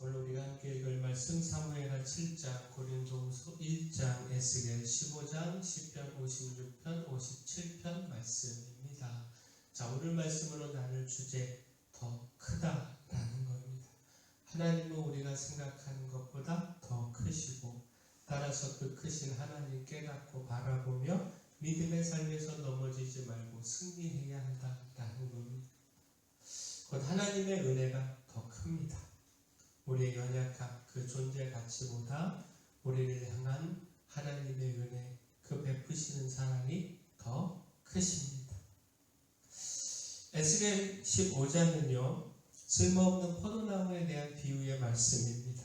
오늘 우리가 함께 읽을 말씀 사무엘하 7장, 고린도후서 1장, 에스겔 15장, 10편 56편, 57편 말씀입니다. 자, 오늘 말씀으로 나눌 주제 더 크다라는 겁니다. 하나님은 우리가 생각하는 것보다 더 크시고 따라서 그 크신 하나님 깨닫고 바라보며 믿음의 삶에서 넘어지지 말고 승리해야 한다라는 겁니다. 곧 하나님의 은혜가 더 큽니다. 우리의 연약함, 그 존재 가치보다 우리를 향한 하나님의 은혜, 그 베푸시는 사랑이 더 크십니다. 에스겔 15장은요, 쓸모없는 포도나무에 대한 비유의 말씀입니다.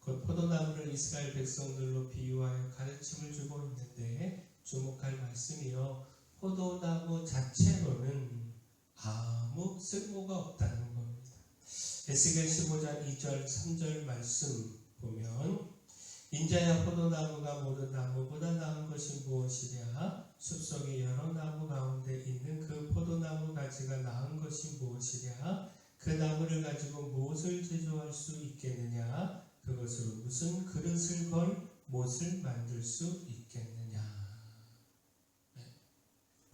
곧 포도나무를 이스라엘 백성들로 비유하여 가르침을 주고 있는데 주목할 말씀이요, 포도나무 자체로는 아무 쓸모가 없다는 겁니다. 에스겔 15장 2절 3절 말씀 보면 인자야 포도나무가 모든 나무보다 나은 것이 무엇이랴? 숲속의 여러 나무 가운데 있는 그 포도나무 가지가 나은 것이 무엇이랴? 그 나무를 가지고 무엇을 제조할 수 있겠느냐? 그것으로 무슨 그릇을 걸 못을 만들 수 있겠느냐? 네.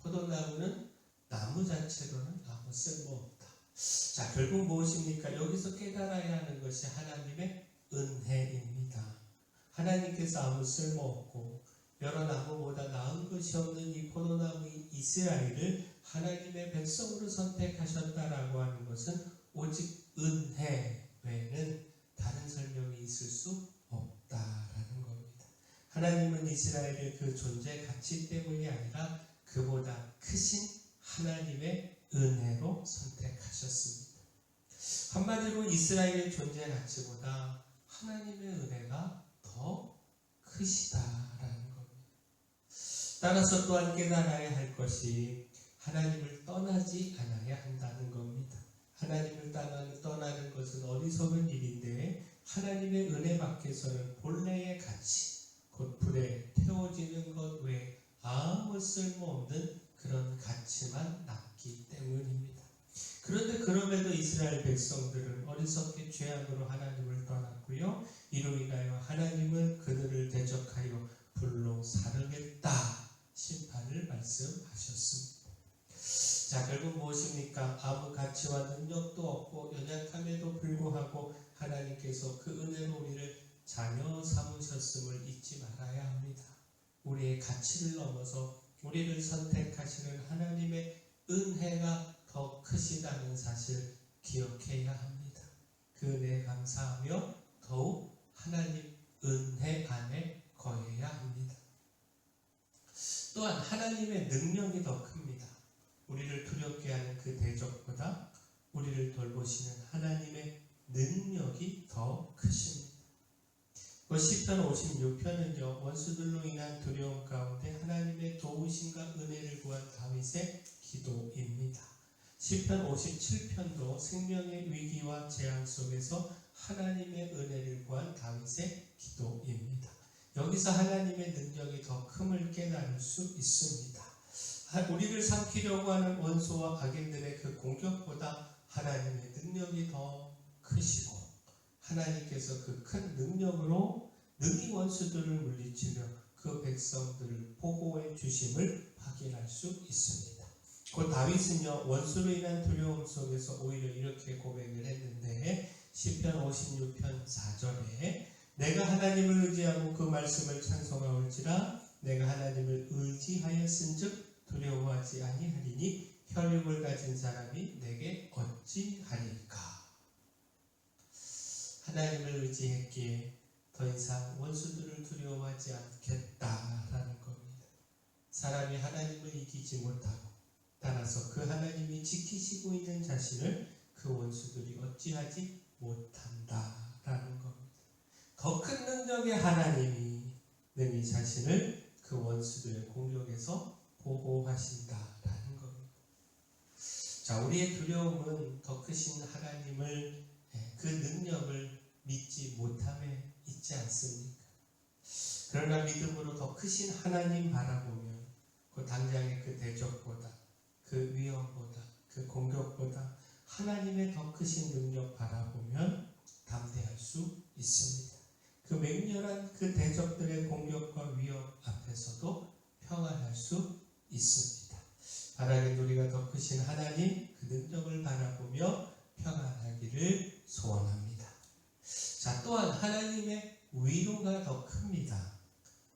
포도나무는 나무 자체로는 아무 쓸모없다 자, 결국 무엇입니까? 여기서 깨달아야 하는 것이 하나님의 은혜입니다. 하나님께서 아무 쓸모없고 여러 나무보다 나은 것이 없는 이 포도나무 이스라엘을 하나님의 백성으로 선택하셨다라고 하는 것은 오직 은혜 외에는 다른 설명이 있을 수 없다라는 겁니다. 하나님은 이스라엘의 그 존재 가치 때문이 아니라 그보다 크신 하나님의 은혜로 선택하셨습니다. 한마디로 이스라엘의 존재 가치보다 하나님의 은혜가 더 크시다라는 겁니다. 따라서 또한 깨달아야 할 것이 하나님을 떠나지 않아야 한다는 겁니다. 하나님을 떠나는 것은 어리석은 일인데 하나님의 은혜 밖에서는 본래의 가치, 곧 불에 태워지는 것 외에 아무 쓸모없는 그런 가치만 남기 때문입니다. 그런데 그럼에도 이스라엘 백성들은 어리석게 죄악으로 하나님을 떠났고요. 이로 인하여 하나님은 그들을 대적하여 불로 사르겠다 심판을 말씀하셨습니다. 자 결국 무엇입니까? 아무 가치와 능력도 없고 연약함에도 불구하고 하나님께서 그 은혜로 우리를 자녀 삼으셨음을 잊지 말아야 합니다. 우리의 가치를 넘어서 우리를 선택하시는 하나님의 은혜가 더 크시다는 사실 기억해야 합니다. 그 은혜 감사하며 더욱 하나님 은혜 안에 거해야 합니다. 또한 하나님의 능력이 더 큽니다. 우리를 두렵게 하는 그 대적보다 우리를 돌보시는 하나님의 능력이 더 크십니다. 그 시편 56편은요 원수들로 인한 두려움 가운데 하나님의 도우심과 은혜를 구한 다윗의 기도입니다. 시편 57편도 생명의 위기와 재앙 속에서 하나님의 은혜를 구한 다윗의 기도입니다. 여기서 하나님의 능력이 더 큼을 깨달을 수 있습니다. 우리를 삼키려고 하는 원수와 악인들의 그 공격보다 하나님의 능력이 더 크시고 하나님께서 그 큰 능력으로 능히 원수들을 물리치며 그 백성들을 보호해 주심을 확인할 수 있습니다. 곧 다윗은요 원수로 인한 두려움 속에서 오히려 이렇게 고백을 했는데 시편 56편 4절에 내가 하나님을 의지하고 그 말씀을 찬송하올지라 내가 하나님을 의지하였은즉 두려워하지 아니하리니 혈육을 가진 사람이 내게 어찌하리까 하나님을 의지했기에 더 이상 원수들을 두려워하지 않겠다라는 겁니다. 사람이 하나님을 이기지 못하고 따라서 그 하나님이 지키시고 있는 자신을 그 원수들이 어찌하지 못한다라는 겁니다. 더 큰 능력의 하나님이 능히 자신을 그 원수들의 공격에서 보호하신다라는 겁니다. 자, 우리의 두려움은 더 크신 하나님을 그 능력을 믿지 못함에 있지 않습니까? 그러나 믿음으로 더 크신 하나님 바라보면 그 당장의 그 대적보다 그 위험보다 그 공격보다 하나님의 더 크신 능력 바라보면 담대할 수 있습니다. 그 맹렬한 그 대적들의 공격과 위협 앞에서도 평안할 수 있습니다. 바라긴 우리가 더 크신 하나님 그 능력을 바라보며 평안하기를 소원합니다. 자, 또한 하나님의 위로가 더 큽니다.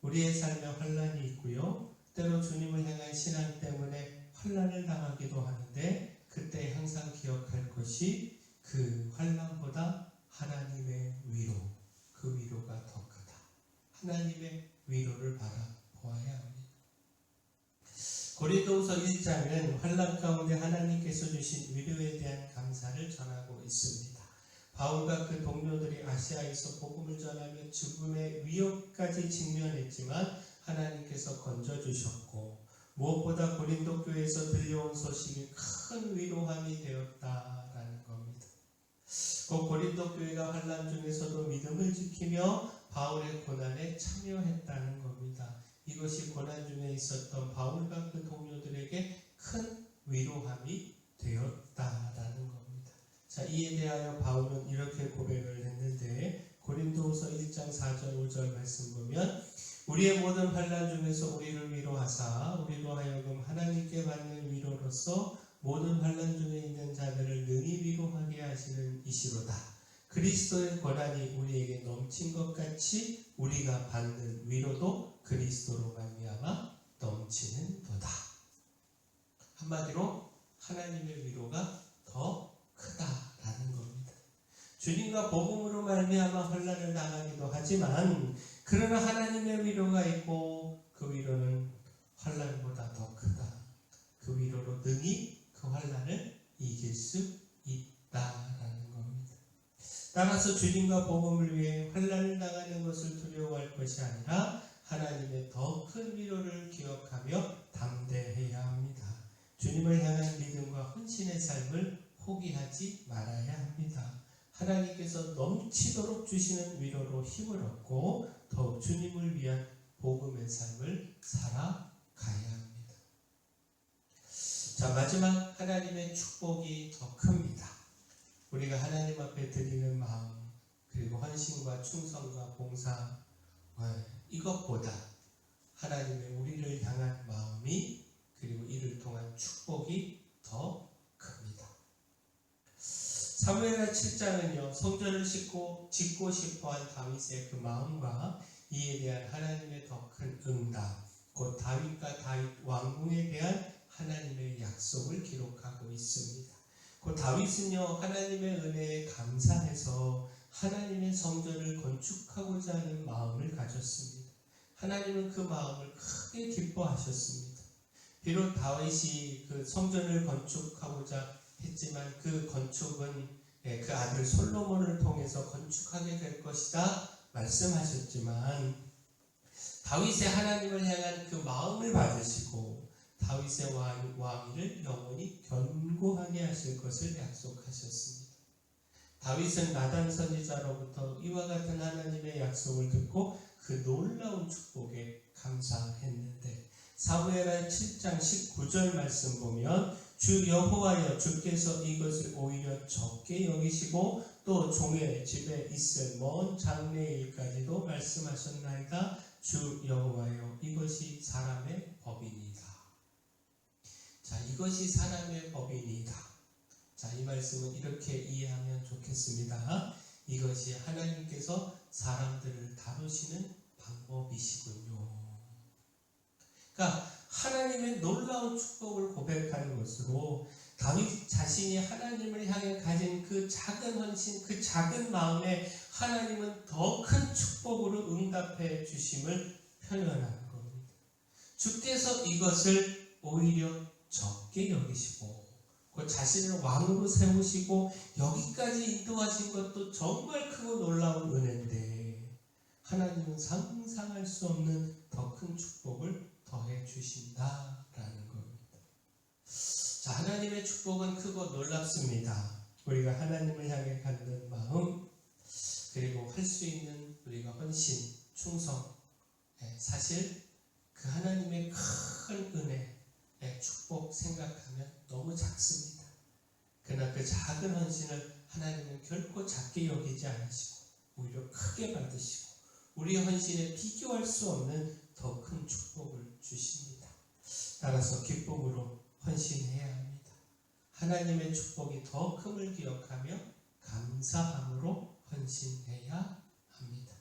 우리의 삶에 환란이 있고요. 때로 주님을 향한 신앙 때문에 환란을 당하기도 하는데 그때 항상 기억할 것이 그 환란보다 하나님의 위로, 그 위로가 더 크다. 하나님의 위로를 바라보아야 합니다. 고린도후서 1장은 환란 가운데 하나님께서 주신 위로에 대한 감사를 전하고 있습니다. 바울과 그 동료들이 아시아에서 복음을 전하며 죽음의 위협까지 직면했지만 하나님께서 건져주셨고 무엇보다 고린도 교회에서 들려온 소식이 큰 위로함이 되었다라는 겁니다. 그 고린도 교회가 환란 중에서도 믿음을 지키며 바울의 고난에 참여했다는 겁니다. 이것이 고난 중에 있었던 바울과 그 동료들에게 큰 위로함이 되었다라는 겁니다. 자, 이에 대하여 바울은 이렇게 고백을 했는데 고린도후서 1장 4절 5절 말씀 보면 우리의 모든 환란 중에서 우리를 위로하사 우리로 하여금 하나님께 받는 위로로서 모든 환란 중에 있는 자들을 능히 위로하게 하시는 이시로다. 그리스도의 권한이 우리에게 넘친 것 같이 우리가 받는 위로도 그리스도로 말미암아 넘치는 도다. 한마디로 하나님의 위로가 더 크다라는 겁니다. 주님과 복음으로 말미암아 환란을 당하기도 하지만 그러나 하나님의 위로가 있고 그 위로는 환란보다 더 크다. 그 위로로 능히 그 환란을 이길 수 있다라는 겁니다. 따라서 주님과 복음을 위해 환란을 당하는 것을 두려워할 것이 아니라 하나님의 더 큰 위로를 기억하며 담대해야 합니다. 주님을 향한 믿음과 헌신의 삶을 포기하지 말아야 합니다. 하나님께서 넘치도록 주시는 위로로 힘을 얻고 더욱 주님을 위한 복음의 삶을 살아가야 합니다. 자, 마지막 하나님의 축복이 더 큽니다. 우리가 하나님 앞에 드리는 마음, 그리고 헌신과 충성과 봉사, 네, 이것보다 하나님의 우리를 향한 마음이 그리고 이를 통한 축복이 더. 사무엘하 7장은요 성전을 짓고 짓고 싶어한 다윗의 그 마음과 이에 대한 하나님의 더 큰 응답, 곧 다윗과 다윗 왕궁에 대한 하나님의 약속을 기록하고 있습니다. 그 다윗은요 하나님의 은혜에 감사해서 하나님의 성전을 건축하고자 하는 마음을 가졌습니다. 하나님은 그 마음을 크게 기뻐하셨습니다. 비록 다윗이 그 성전을 건축하고자 했지만 그 건축은 예, 그 아들 솔로몬을 통해서 건축하게 될 것이다 말씀하셨지만 다윗의 하나님을 향한 그 마음을 받으시고 다윗의 왕, 왕위를 영원히 견고하게 하실 것을 약속하셨습니다. 다윗은 나단 선지자로부터 이와 같은 하나님의 약속을 듣고 그 놀라운 축복에 감사했는데 사무엘하 7장 19절 말씀 보면 주 여호와여 주께서 이것을 오히려 적게 여기시고 또 종의 집에 있을 먼 장래일까지도 말씀하셨나이다. 주 여호와여 이것이 사람의 법이니이다. 자 이것이 사람의 법이니이다. 자이 말씀은 이렇게 이해하면 좋겠습니다. 이것이 하나님께서 사람들을 다루시는 방법이시군요. 그러니까 하나님의 놀라운 축복을 고백하는 것으로 다윗 자신이 하나님을 향해 가진 그 작은 헌신, 그 작은 마음에 하나님은 더 큰 축복으로 응답해 주심을 표현하는 겁니다. 주께서 이것을 오히려 적게 여기시고 그 자신을 왕으로 세우시고 여기까지 인도하신 것도 정말 크고 놀라운 은혜인데 하나님은 상상할 수 없는 더 큰 축복을 더해 주신다라는 겁니다. 자, 하나님의 축복은 크고 놀랍습니다. 우리가 하나님을 향해 갖는 마음, 그리고 할 수 있는 우리가 헌신, 충성, 예, 사실 그 하나님의 큰 은혜, 예, 축복 생각하면 너무 작습니다. 그러나 그 작은 헌신을 하나님은 결코 작게 여기지 않으시고 오히려 크게 받으시고 우리의 헌신에 비교할 수 없는 더 큰 축복을 주십니다. 따라서 기쁨으로 헌신해야 합니다. 하나님의 축복이 더 큼을 기억하며 감사함으로 헌신해야 합니다.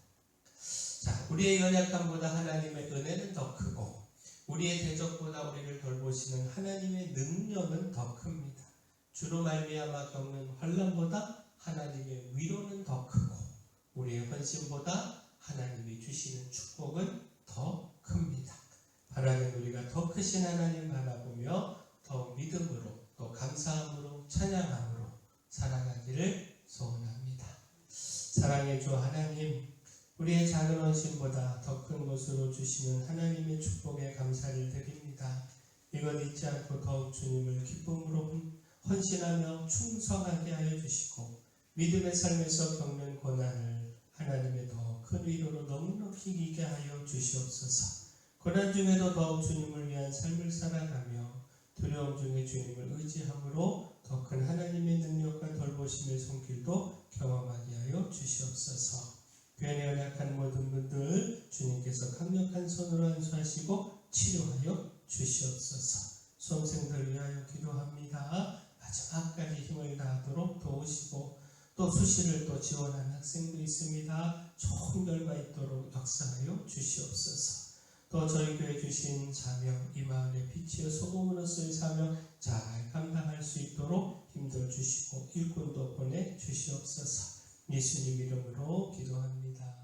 자, 우리의 연약함보다 하나님의 은혜는 더 크고 우리의 대적보다 우리를 돌보시는 하나님의 능력은 더 큽니다. 주로 말미암아 겪는 환란보다 하나님의 위로는 더 크고 우리의 헌신보다 하나님이 주시는 축복은 더 큽니다. 바라는 우리가 더 크신 하나님 바라보며 더 믿음으로 또 감사함으로 찬양함으로 살아가기를 소원합니다. 사랑의 주 하나님, 우리의 작은 헌신보다 더 큰 것으로 주시는 하나님의 축복에 감사를 드립니다. 이것 잊지 않고 더욱 주님을 기쁨으로 헌신하며 충성하게 하여 주시고 믿음의 삶에서 겪는 고난을 하나님의 더 큰 위로로 넉넉히 이기게 하여 주시옵소서. 고난 중에도 더욱 주님을 위한 삶을 살아가며 두려움 중에 주님을 의지함으로 더 큰 하나님의 능력과 돌보심의 손길도 경험하게 하여 주시옵소서. 교회에 연약한 모든 분들 주님께서 강력한 손으로 안수하시고 치료하여 주시옵소서. 수험생들 위하여 기도합니다. 마지막까지 힘을 다하도록 도우시고 또 수시를 또 지원하는 학생도 있습니다. 좋은 결과 있도록 역사하여 주시옵소서. 또 저희 교회 주신 사명, 이 마을의 빛이여 소금으로서의 사명 잘 감당할 수 있도록 힘들 주시고 일꾼도 보내 주시옵소서. 예수님 이름으로 기도합니다.